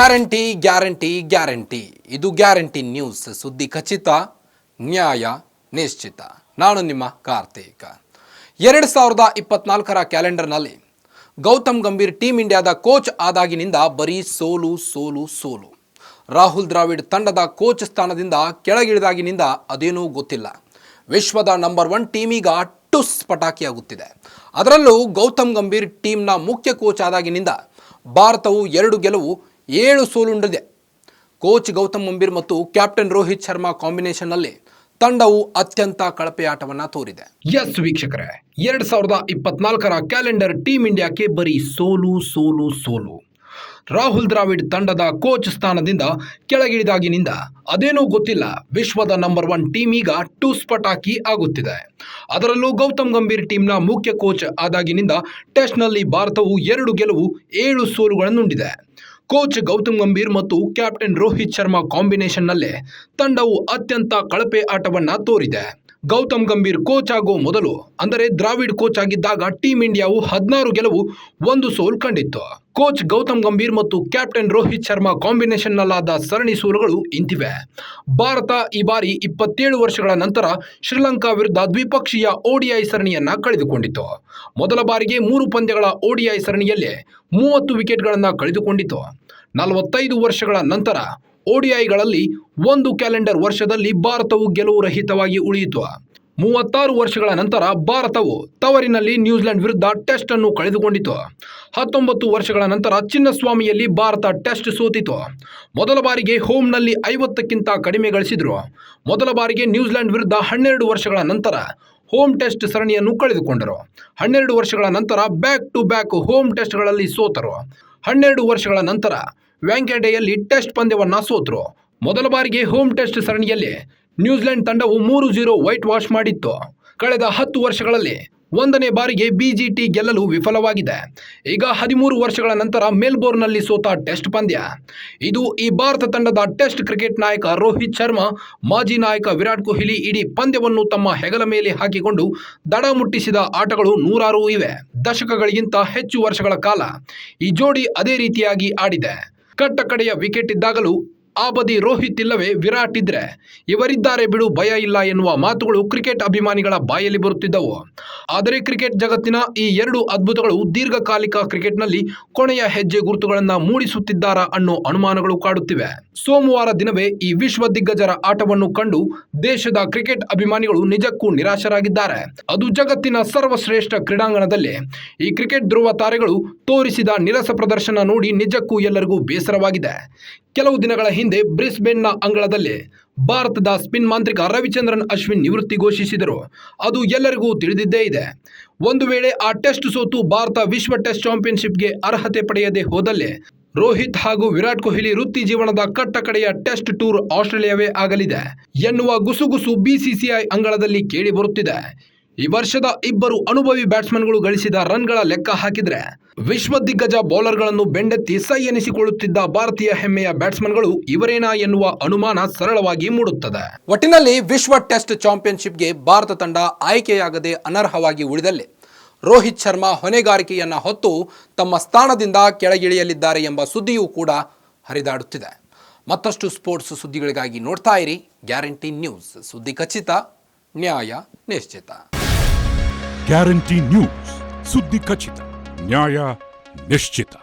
Guarantee guarantee guarantee. ಇದು guarantee news. ಸುದ್ದಿ ಖಚಿತ, ನ್ಯಾಯ ನಿಶ್ಚಿತ. ನಾನು ನಿಮ್ಮ ಕಾರ್ತಿಕ. ಎರಡು ಸಾವಿರದ ಇಪ್ಪತ್ನಾಲ್ಕರ ಕ್ಯಾಲೆಂಡರ್ನಲ್ಲಿ ಗೌತಮ್ ಗಂಭೀರ್ ಟೀಮ್ ಇಂಡಿಯಾದ ಕೋಚ್ ಆದಾಗಿನಿಂದ ಬರೀ ಸೋಲು ಸೋಲು ಸೋಲು. ರಾಹುಲ್ ದ್ರಾವಿಡ್ ತಂಡದ ಕೋಚ್ ಸ್ಥಾನದಿಂದ ಕೆಳಗಿಳಿದಾಗಿನಿಂದ ಅದೇನೂ ಗೊತ್ತಿಲ್ಲ. ವಿಶ್ವದ ನಂಬರ್ ಒನ್ ಟೀಮೀಗ ಟುಸ್ ಪಟಾಕಿಯಾಗುತ್ತಿದೆ. ಅದರಲ್ಲೂ ಗೌತಮ್ ಗಂಭೀರ್ ಟೀಮ್ನ ಮುಖ್ಯ ಕೋಚ್ ಆದಾಗಿನಿಂದ ಭಾರತವು ಎರಡು ಗೆಲುವು ಏಳು ಸೋಲುಂಡಿದೆ ಕೋಚ್ ಗೌತಮ್ ಗಂಭೀರ್ ಮತ್ತು ಕ್ಯಾಪ್ಟನ್ ರೋಹಿತ್ ಶರ್ಮಾ ಕಾಂಬಿನೇಷನ್ನಲ್ಲಿ ತಂಡವು ಅತ್ಯಂತ ಕಳಪೆ ಆಟವನ್ನ ತೋರಿದೆ. ಎಸ್ ವೀಕ್ಷಕರೇ, ಎರಡ್ ಸಾವಿರದ ಇಪ್ಪತ್ನಾಲ್ಕರ ಕ್ಯಾಲೆಂಡರ್ ಟೀಮ್ ಇಂಡಿಯಾಕ್ಕೆ ಬರೀ ಸೋಲು ಸೋಲು ಸೋಲು. ರಾಹುಲ್ ದ್ರಾವಿಡ್ ತಂಡದ ಕೋಚ್ ಸ್ಥಾನದಿಂದ ಕೆಳಗಿಳಿದಾಗಿನಿಂದ ಅದೇನೂ ಗೊತ್ತಿಲ್ಲ, ವಿಶ್ವದ ನಂಬರ್ ಒನ್ ಟೀಮ್ ಈಗ ಟೂ ಸ್ಪಟಾಕಿ ಆಗುತ್ತಿದೆ. ಅದರಲ್ಲೂ ಗೌತಮ್ ಗಂಭೀರ್ ಟೀಮ್ನ ಮುಖ್ಯ ಕೋಚ್ ಆದಾಗಿನಿಂದ ಟೆಸ್ಟ್ನಲ್ಲಿ ಭಾರತವು ಎರಡು ಗೆಲುವು, ಏಳು ಸೋಲುಗಳನ್ನುಂಡಿದೆ ಕೋಚ್ ಗೌತಮ್ ಗಂಭೀರ್ ಮತ್ತು ಕ್ಯಾಪ್ಟನ್ ರೋಹಿತ್ ಶರ್ಮಾ ಕಾಂಬಿನೇಷನ್ನಲ್ಲೇ ತಂಡವು ಅತ್ಯಂತ ಕಳಪೆ ಆಟವನ್ನು ತೋರಿದೆ. ಗೌತಮ್ ಗಂಭೀರ್ ಕೋಚ್ ಆಗೋ ಮೊದಲು, ಅಂದರೆ ದ್ರಾವಿಡ್ ಕೋಚ್ ಆಗಿದ್ದಾಗ ಟೀಮ್ ಇಂಡಿಯಾವು ಹದಿನಾರು ಗೆಲುವು, ಒಂದು ಸೋಲ್ ಕಂಡಿತ್ತು. ಕೋಚ್ ಗೌತಮ್ ಗಂಭೀರ್ ಮತ್ತು ಕ್ಯಾಪ್ಟನ್ ರೋಹಿತ್ ಶರ್ಮಾ ಕಾಂಬಿನೇಷನ್ನಲ್ಲಾದ ಸರಣಿ ಸೋಲುಗಳು ಇಂತಿವೆ. ಭಾರತ ಈ ಬಾರಿ ಇಪ್ಪತ್ತೇಳು ವರ್ಷಗಳ ನಂತರ ಶ್ರೀಲಂಕಾ ವಿರುದ್ಧ ದ್ವಿಪಕ್ಷೀಯ ಓಡಿಐ ಸರಣಿಯನ್ನ ಕಳೆದುಕೊಂಡಿತು. ಮೊದಲ ಬಾರಿಗೆ ಮೂರು ಪಂದ್ಯಗಳ ಓಡಿಐ ಸರಣಿಯಲ್ಲೇ ಮೂವತ್ತು ವಿಕೆಟ್ಗಳನ್ನು ಕಳೆದುಕೊಂಡಿತು. ನಲವತ್ತೈದು ವರ್ಷಗಳ ನಂತರ ಓಡಿಐಗಳಲ್ಲಿ ಒಂದು ಕ್ಯಾಲೆಂಡರ್ ವರ್ಷದಲ್ಲಿ ಭಾರತವು ಗೆಲುವು ರಹಿತವಾಗಿ ಉಳಿಯಿತು. ಮೂವತ್ತಾರು ವರ್ಷಗಳ ನಂತರ ಭಾರತವು ತವರಿನಲ್ಲಿ ನ್ಯೂಜಿಲೆಂಡ್ ವಿರುದ್ಧ ಟೆಸ್ಟ್ ಅನ್ನು ಕಳೆದುಕೊಂಡಿತು. ಹತ್ತೊಂಬತ್ತು ವರ್ಷಗಳ ನಂತರ ಚಿನ್ನಸ್ವಾಮಿಯಲ್ಲಿ ಭಾರತ ಟೆಸ್ಟ್ ಸೋತಿತು. ಮೊದಲ ಬಾರಿಗೆ ಹೋಮ್ನಲ್ಲಿ ಐವತ್ತಕ್ಕಿಂತ ಕಡಿಮೆ ಗಳಿಸಿದರು. ಮೊದಲ ಬಾರಿಗೆ ನ್ಯೂಜಿಲೆಂಡ್ ವಿರುದ್ಧ ಹನ್ನೆರಡು ವರ್ಷಗಳ ನಂತರ ಹೋಮ್ ಟೆಸ್ಟ್ ಸರಣಿಯನ್ನು ಕಳೆದುಕೊಂಡರು. ಹನ್ನೆರಡು ವರ್ಷಗಳ ನಂತರ ಬ್ಯಾಕ್ ಟು ಬ್ಯಾಕ್ ಹೋಮ್ ಟೆಸ್ಟ್ಗಳಲ್ಲಿ ಸೋತರು. ಹನ್ನೆರಡು ವರ್ಷಗಳ ನಂತರ ವ್ಯಾಂಕೆಡೆಯಲ್ಲಿ ಟೆಸ್ಟ್ ಪಂದ್ಯವನ್ನು ಸೋತರು. ಮೊದಲ ಬಾರಿಗೆ ಹೋಮ್ ಟೆಸ್ಟ್ ಸರಣಿಯಲ್ಲಿ ನ್ಯೂಜಿಲೆಂಡ್ ತಂಡವು ಮೂರು ಜೀರೋ ವೈಟ್ ವಾಶ್ ಮಾಡಿತ್ತು. ಕಳೆದ ಹತ್ತು ವರ್ಷಗಳಲ್ಲಿ ಒಂದನೇ ಬಾರಿಗೆ ಬಿಜಿಟಿ ಗೆಲ್ಲಲು ವಿಫಲವಾಗಿದೆ. ಈಗ ಹದಿಮೂರು ವರ್ಷಗಳ ನಂತರ ಮೆಲ್ಬೋರ್ನ್ನಲ್ಲಿ ಸೋತ ಟೆಸ್ಟ್ ಪಂದ್ಯ. ಇದು ಈ ಭಾರತ ತಂಡದ ಟೆಸ್ಟ್ ಕ್ರಿಕೆಟ್ ನಾಯಕ ರೋಹಿತ್ ಶರ್ಮಾ, ಮಾಜಿ ನಾಯಕ ವಿರಾಟ್ ಕೊಹ್ಲಿ ಇಡೀ ಪಂದ್ಯವನ್ನು ತಮ್ಮ ಹೆಗಲ ಮೇಲೆ ಹಾಕಿಕೊಂಡು ದಡ ಮುಟ್ಟಿಸಿದ ಆಟಗಳು ನೂರಾರು ಇವೆ. ದಶಕಗಳಿಗಿಂತ ಹೆಚ್ಚು ವರ್ಷಗಳ ಕಾಲ ಈ ಜೋಡಿ ಅದೇ ರೀತಿಯಾಗಿ ಆಡಿದೆ. ಕಟ್ಟ ಕಡೆಯ ವಿಕೆಟ್ ಇದ್ದಾಗಲೂ ಆ ಬದಿ ರೋಹಿತ್ ಇಲ್ಲವೇ ವಿರಾಟ್ ಇದ್ರೆ ಇವರಿದ್ದಾರೆ ಬಿಡು, ಭಯ ಇಲ್ಲ ಎನ್ನುವ ಮಾತುಗಳು ಕ್ರಿಕೆಟ್ ಅಭಿಮಾನಿಗಳ ಬಾಯಲ್ಲಿ ಬರುತ್ತಿದ್ದವು. ಆದರೆ ಕ್ರಿಕೆಟ್ ಜಗತ್ತಿನ ಈ ಎರಡು ಅದ್ಭುತಗಳು ದೀರ್ಘಕಾಲಿಕ ಕ್ರಿಕೆಟ್ನಲ್ಲಿ ಕೊನೆಯ ಹೆಜ್ಜೆ ಗುರುತುಗಳನ್ನು ಮೂಡಿಸುತ್ತಿದ್ದಾರಾ ಅನ್ನೋ ಅನುಮಾನಗಳು ಕಾಡುತ್ತಿವೆ. ಸೋಮವಾರ ದಿನವೇ ಈ ವಿಶ್ವ ದಿಗ್ಗಜರ ಆಟವನ್ನು ಕಂಡು ದೇಶದ ಕ್ರಿಕೆಟ್ ಅಭಿಮಾನಿಗಳು ನಿಜಕ್ಕೂ ನಿರಾಶರಾಗಿದ್ದಾರೆ. ಅದು ಜಗತ್ತಿನ ಸರ್ವಶ್ರೇಷ್ಠ ಕ್ರೀಡಾಂಗಣದಲ್ಲಿ. ಈ ಕ್ರಿಕೆಟ್ ಧ್ರುವ ತಾರೆಗಳು ತೋರಿಸಿದ ನಿರಸ ಪ್ರದರ್ಶನ ನೋಡಿ ನಿಜಕ್ಕೂ ಎಲ್ಲರಿಗೂ ಬೇಸರವಾಗಿದೆ. ಕೆಲವು ದಿನಗಳ ಹಿಂದೆ ಬ್ರಿಸ್ಬೇನ್ನ ಅಂಗಳದಲ್ಲಿ ಭಾರತದ ಸ್ಪಿನ್ ಮಾಂತ್ರಿಕ ರವಿಚಂದ್ರನ್ ಅಶ್ವಿನ್ ನಿವೃತ್ತಿ ಘೋಷಿಸಿದರು. ಅದು ಎಲ್ಲರಿಗೂ ತಿಳಿದಿದ್ದೇ ಇದೆ. ಒಂದು ವೇಳೆ ಆ ಟೆಸ್ಟ್ ಸೋತು ಭಾರತ ವಿಶ್ವ ಟೆಸ್ಟ್ ಚಾಂಪಿಯನ್ಶಿಪ್ಗೆ ಅರ್ಹತೆ ಪಡೆಯದೆ ಹೋದಲ್ಲಿ ರೋಹಿತ್ ಹಾಗೂ ವಿರಾಟ್ ಕೊಹ್ಲಿ ವೃತ್ತಿ ಜೀವನದ ಕಟ್ಟ ಕಡೆಯ ಟೆಸ್ಟ್ ಟೂರ್ ಆಸ್ಟ್ರೇಲಿಯಾವೇ ಆಗಲಿದೆ ಎನ್ನುವ ಗುಸುಗುಸು ಬಿಸಿಸಿಐ ಅಂಗಳದಲ್ಲಿ ಕೇಳಿ ಬರುತ್ತಿದೆ. ಈ ವರ್ಷದ ಇಬ್ಬರು ಅನುಭವಿ ಬ್ಯಾಟ್ಸ್ಮನ್ಗಳು ಗಳಿಸಿದ ರನ್ಗಳ ಲೆಕ್ಕ ಹಾಕಿದ್ರೆ ವಿಶ್ವ ದಿಗ್ಗಜ ಬೌಲರ್ಗಳನ್ನು ಬೆಂಡೆತ್ತಿ ಸೈ ಎನಿಸಿಕೊಳ್ಳುತ್ತಿದ್ದ ಭಾರತೀಯ ಹೆಮ್ಮೆಯ ಬ್ಯಾಟ್ಸ್ಮನ್ಗಳು ಇವರೇನಾ ಎನ್ನುವ ಅನುಮಾನ ಸರಳವಾಗಿ ಮೂಡುತ್ತದೆ. ಒಟ್ಟಿನಲ್ಲಿ ವಿಶ್ವ ಟೆಸ್ಟ್ ಚಾಂಪಿಯನ್ಶಿಪ್ಗೆ ಭಾರತ ತಂಡ ಆಯ್ಕೆಯಾಗದೆ ಅನರ್ಹವಾಗಿ ಉಳಿದಲ್ಲಿ? ರೋಹಿತ್ ಶರ್ಮಾ ಹೊಣೆಗಾರಿಕೆಯನ್ನ ಹೊತ್ತು ತಮ್ಮ ಸ್ಥಾನದಿಂದ ಕೆಳಗಿಳಿಯಲಿದ್ದಾರೆ ಎಂಬ ಸುದ್ದಿಯೂ ಕೂಡ ಹರಿದಾಡುತ್ತಿದೆ. ಮತ್ತಷ್ಟು ಸ್ಪೋರ್ಟ್ಸ್ ಸುದ್ದಿಗಳಿಗಾಗಿ ನೋಡ್ತಾ ಇರಿ. Guarantee News. ಸುದ್ದಿ ಖಚಿತ ನ್ಯಾಯ ನಿಶ್ಚಿತ. Guarantee News. ಸುದ್ದಿ ಖಚಿತ. ನ್ಯಾಯ ನಿಶ್ಚಿತ